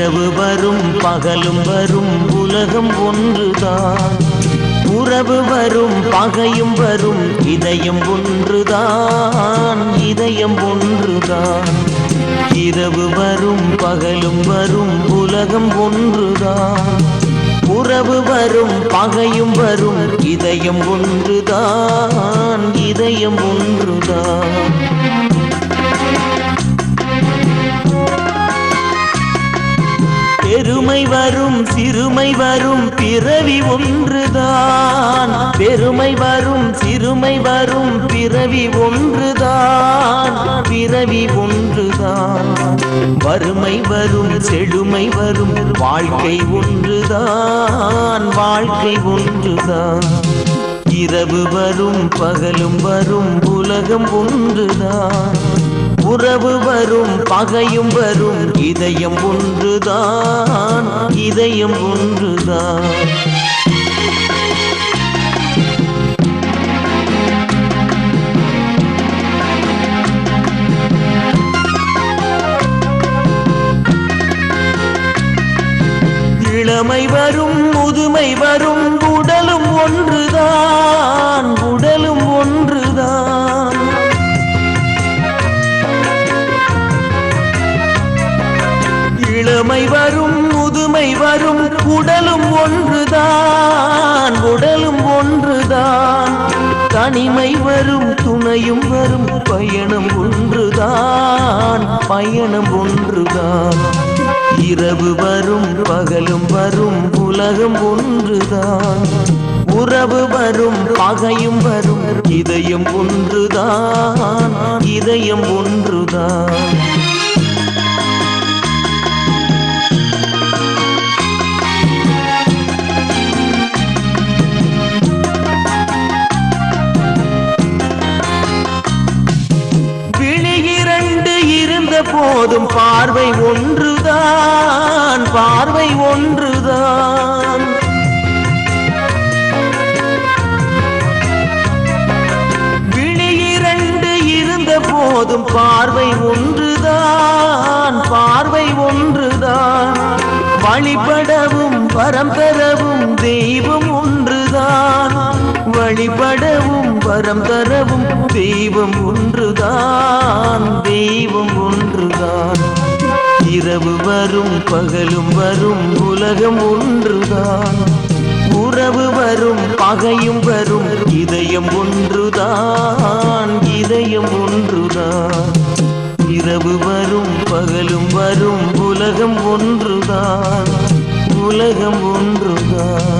இரவு வரும் பகலும் வரும் உலகம் ஒன்றுதான். உறவு வரும் பகையும் வரும் இதயம் ஒன்றுதான் இதயம் ஒன்றுதான். இரவு வரும் பகலும் வரும் உலகம் ஒன்றுதான். உறவு வரும் பகையும் வரும் இதயம் ஒன்றுதான் இதயம் ஒன்றுதான். பெருமை வரும் சிறுமை வரும் பிறவி ஒன்றுதான். பெருமை வரும் சிறுமை வரும் பிறவி ஒன்றுதான். பிறவி ஒன்றுதான். வறுமை வரும் செழுமை வரும் வாழ்க்கை ஒன்றுதான். வாழ்க்கை ஒன்றுதான். இரவு வரும் பகலும் வரும் உலகம் ஒன்றுதான். உறவு வரும் பகையும் வரும். இதயம் ஒன்றுதான் இதயம் ஒன்றுதான். இளமை வரும் முதுமை வரும் உடலும் ஒன்றுதான். இளமை வரும் முதுமை வரும் உடலும் ஒன்றுதான் உடலும் ஒன்றுதான். தனிமை வரும் துணையும் வரும் பயணம் ஒன்றுதான் பயணம் ஒன்றுதான். இரவு வரும் பகலும் வரும் உலகம் ஒன்றுதான். உறவு வரும் பகையும் வரும் இதயம் ஒன்றுதான் இதயம் ஒன்றுதான். போதும் பார்வை ஒன்றுதான் பார்வை ஒன்றுதான். விழி இரண்டு இருந்த போதும் பார்வை ஒன்றுதான் பார்வை ஒன்றுதான். வழிபடவும் வரம் பெறவும் தெய்வம் ஒன்றுதான். வழிபடவும் வரம் தரவும் தெய்வம் ஒன்றுதான். பகலும் வரும் உலகம் ஒன்றுதான். உறவு வரும் பகையும் வரும் இதயம் ஒன்றுதான் இதயம் ஒன்றுதான். இரவு வரும் பகலும் வரும் உலகம் ஒன்றுதான் உலகம் ஒன்றுதான்.